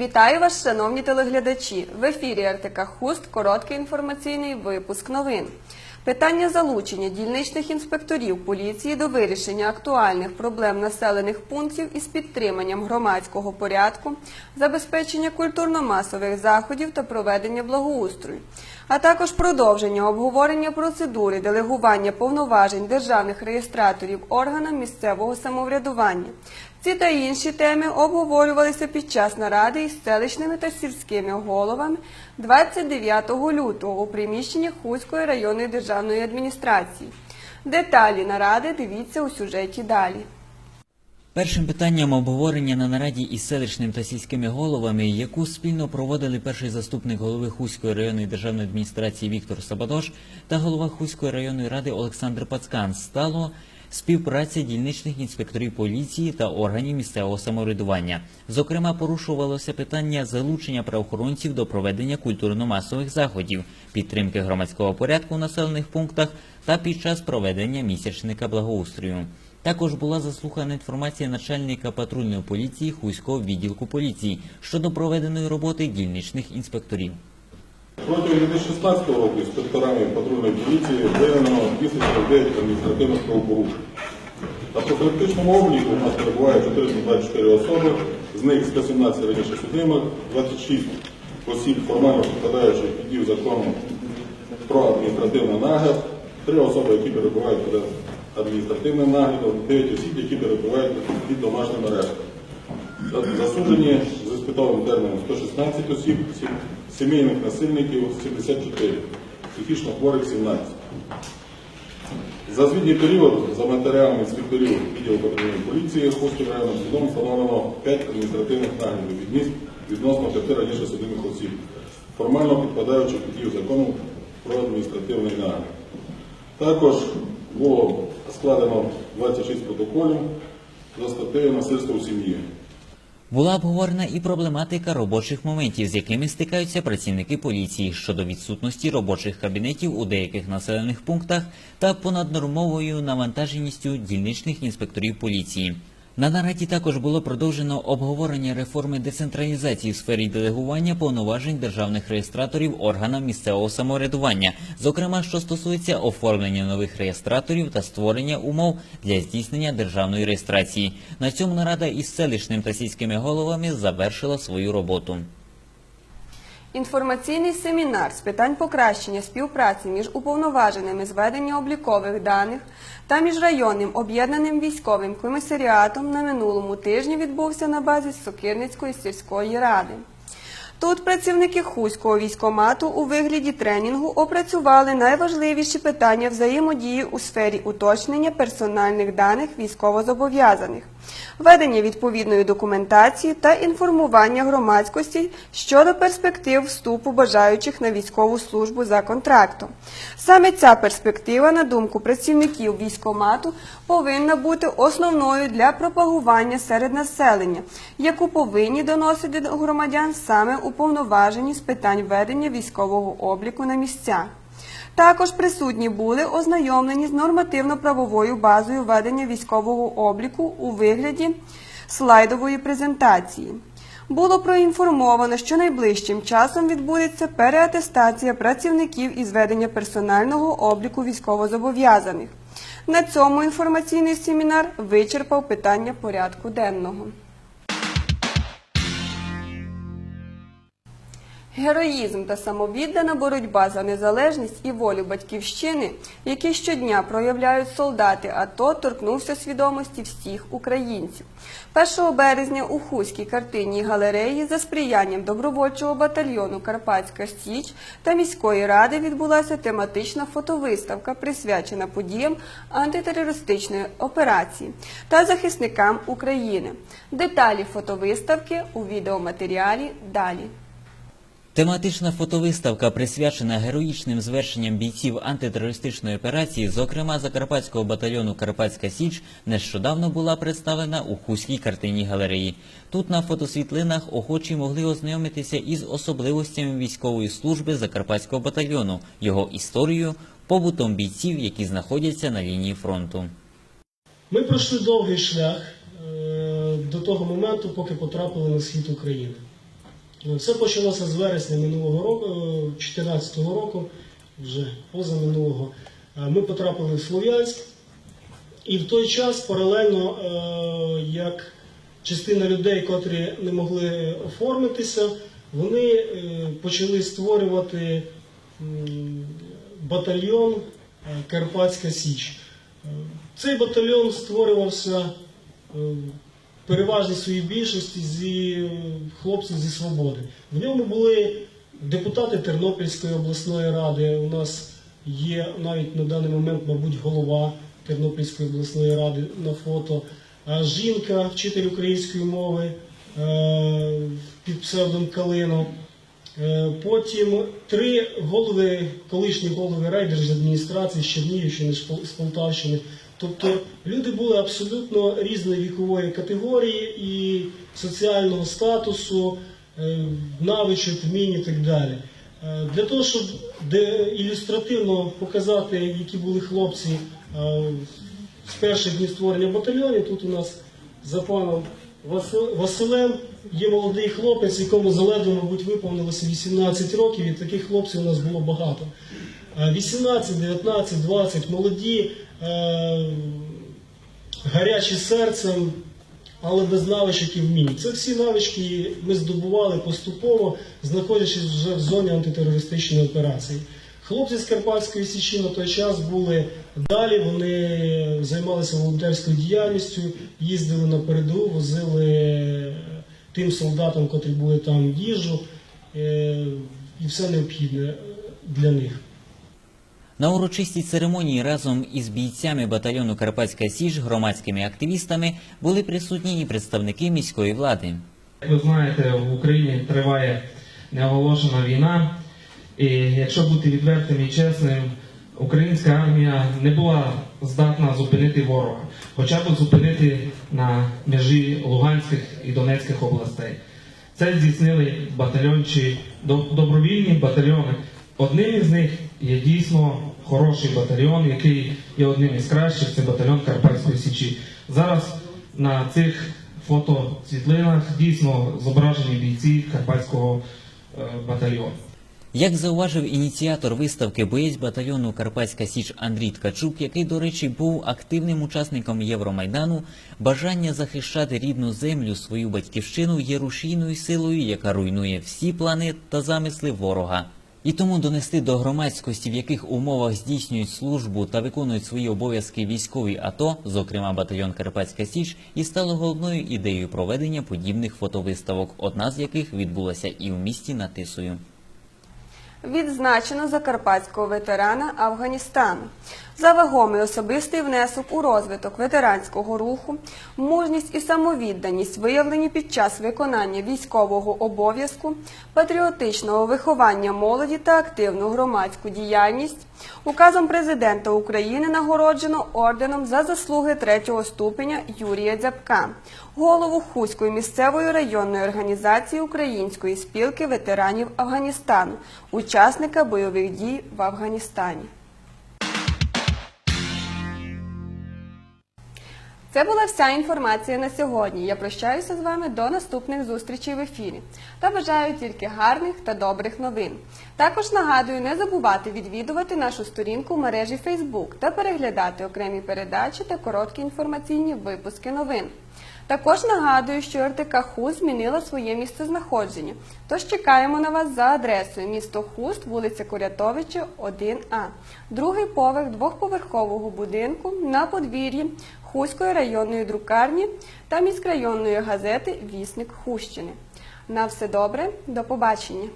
Вітаю вас, шановні телеглядачі. В ефірі РТК Хуст короткий інформаційний випуск новин. Питання залучення дільничних інспекторів поліції до вирішення актуальних проблем населених пунктів із підтриманням громадського порядку, забезпечення культурно-масових заходів та проведення благоустрою, а також продовження обговорення процедури делегування повноважень державних реєстраторів органам місцевого самоврядування. Ці та інші теми обговорювалися під час наради із селищними та сільськими головами 29 лютого у приміщенні Хуської районної державної адміністрації. Деталі наради дивіться у сюжеті далі. Першим питанням обговорення на нараді із селищним та сільськими головами, яку спільно проводили перший заступник голови Хуської районної державної адміністрації Віктор Сабадош та голова Хуської районної ради Олександр Пацкан, стало співпраця дільничних інспекторів поліції та органів місцевого самоврядування. Зокрема, порушувалося питання залучення правоохоронців до проведення культурно-масових заходів, підтримки громадського порядку в населених пунктах та під час проведення місячника благоустрою. Також була заслухана інформація начальника патрульної поліції Хуського відділку поліції щодо проведеної роботи дільничних інспекторів. Протягом 2016 року інспекторами патрульної поліції виявлено 249 адміністративних правопорушень. На профілактичному обліку у нас перебуває 424 особи, з них 117 раніше судимих, 26 осіб формально підпадаючих під дію закону про адміністративний нагляд, 3 особи, які перебувають під адміністративним наглядом, 9 осіб, які перебувають під домашнім арештом. Засуджені з іспитовим терміном 116 осіб, сімейних насильників 74, психічно хворих 17. За звітній період за матеріалами інспекторів відділу патрульної поліції Хустів районним судом встановлено 5 адміністративних наглядів від міст відносно 5 раніше судимих осіб, формально підпадаючи під дію закону про адміністративний нагляд. Також було складено 26 протоколів за статтею насильство у сім'ї. Була обговорена і проблематика робочих моментів, з якими стикаються працівники поліції щодо відсутності робочих кабінетів у деяких населених пунктах та понаднормовою навантаженістю дільничних інспекторів поліції. На нараді також було продовжено обговорення реформи децентралізації в сфері делегування повноважень державних реєстраторів органам місцевого самоврядування, зокрема, що стосується оформлення нових реєстраторів та створення умов для здійснення державної реєстрації. На цьому нарада із селищним та сільськими головами завершила свою роботу. Інформаційний семінар з питань покращення співпраці між уповноваженими з ведення облікових даних та міжрайонним об'єднаним військовим комісаріатом на минулому тижні відбувся на базі Сокирницької сільської ради. Тут працівники Хуського військомату у вигляді тренінгу опрацювали найважливіші питання взаємодії у сфері уточнення персональних даних військовозобов'язаних, ведення відповідної документації та інформування громадськості щодо перспектив вступу бажаючих на військову службу за контрактом. Саме ця перспектива, на думку працівників військомату, повинна бути основною для пропагування серед населення, яку повинні доносити до громадян саме уповноважені з питань ведення військового обліку на місцях. Також присутні були ознайомлені з нормативно-правовою базою ведення військового обліку у вигляді слайдової презентації. Було проінформовано, що найближчим часом відбудеться переатестація працівників із ведення персонального обліку військовозобов'язаних. На цьому інформаційний семінар вичерпав питання порядку денного. Героїзм та самовіддана боротьба за незалежність і волю батьківщини, які щодня проявляють солдати АТО, торкнувся свідомості всіх українців. 1 березня у Хуській картинній галереї за сприянням добровольчого батальйону Карпатська Січ та міської ради відбулася тематична фотовиставка, присвячена подіям антитерористичної операції та захисникам України. Деталі фотовиставки у відеоматеріалі далі. Тематична фотовиставка, присвячена героїчним звершенням бійців антитерористичної операції, зокрема Закарпатського батальйону Карпатська Січ, нещодавно була представлена у Хуській картинній галереї. Тут на фотосвітлинах охочі могли ознайомитися із особливостями військової служби Закарпатського батальйону, його історією, побутом бійців, які знаходяться на лінії фронту. Ми пройшли довгий шлях е, до того моменту, поки потрапили на схід України. Все почалося з вересня минулого року, 2014 року, вже позаминулого. Е, Ми потрапили в Слов'янськ, і в той час паралельно, е, як частина людей, котрі не могли оформитися, вони е, почали створювати батальйон Карпатська Січ. Цей батальйон створювався переважній своїй більшості зі хлопців зі свободи. В ньому були депутати Тернопільської обласної ради. У нас є навіть на даний момент, мабуть, голова Тернопільської обласної ради на фото. Жінка, вчитель української мови е, під псевдом Калина. Е, Потім три голови, колишні голови райдержадміністрації з Чернігівщини, з Пол- з Полтавщини. Тобто люди були абсолютно різної вікової категорії і соціального статусу, е, навичок, вмінь і так далі. Е, Для того, щоб ілюстративно показати, які були хлопці з перших днів створення батальйонів, тут у нас за паном Васил- Василем є молодий хлопець, якому заледве, мабуть, виповнилося 18 років, і таких хлопців у нас було багато. Е, 18, 19, 20, молоді, е, гарячі серцем, але без навичок і вмінь. Це всі навички ми здобували поступово, знаходячись вже в зоні антитерористичної операції. Хлопці з Карпатської Січі на той час були далі, вони займалися волонтерською діяльністю, їздили на передову, возили тим солдатам, котрі були там їжу е, і все необхідне для них. На урочистій церемонії разом із бійцями батальйону Карпатська Січ, громадськими активістами були присутні і представники міської влади. Як ви знаєте, в Україні триває неоголошена війна, і якщо бути відвертим і чесним, українська армія не була здатна зупинити ворога, хоча б зупинити на межі Луганських і Донецьких областей. Це здійснили батальйончі доб- добровільні батальйони. Одним із них є дійсно хороший батальйон, який є одним із кращих. Це батальйон Карпатської Січі. Зараз на цих фотосвітлинах дійсно зображені бійці Карпатського е, батальйону. Як зауважив ініціатор виставки боєць батальйону Карпатська Січ Андрій Ткачук, який, до речі, був активним учасником Євромайдану, бажання захищати рідну землю, свою батьківщину є рушійною силою, яка руйнує всі плани та замисли ворога. І тому донести до громадськості, в яких умовах здійснюють службу та виконують свої обов'язки військові АТО, зокрема батальйон Карпатська Січ, і стало головною ідеєю проведення подібних фотовиставок, одна з яких відбулася і в місті Натисою. Відзначено закарпатського ветерана Афганістану за вагомий особистий внесок у розвиток ветеранського руху, мужність і самовідданість, виявлені під час виконання військового обов'язку, патріотичного виховання молоді та активну громадську діяльність. Указом президента України нагороджено орденом за заслуги третього ступеня Юрія Дзябка, голову Хуської місцевої районної організації Української спілки ветеранів Афганістану, учасника бойових дій в Афганістані. Це була вся інформація на сьогодні. Я прощаюся з вами до наступних зустрічей в ефірі та бажаю тільки гарних та добрих новин. Також нагадую не забувати відвідувати нашу сторінку в мережі Facebook та переглядати окремі передачі та короткі інформаційні випуски новин. Також нагадую, що РТК Хуст змінила своє місцезнаходження. Тож чекаємо на вас за адресою місто Хуст, вулиця Курятовича, 1А, другий поверх двохповерхового будинку на подвір'ї Хуської районної друкарні та міськрайонної газети Вісник Хущини. На все добре, до побачення.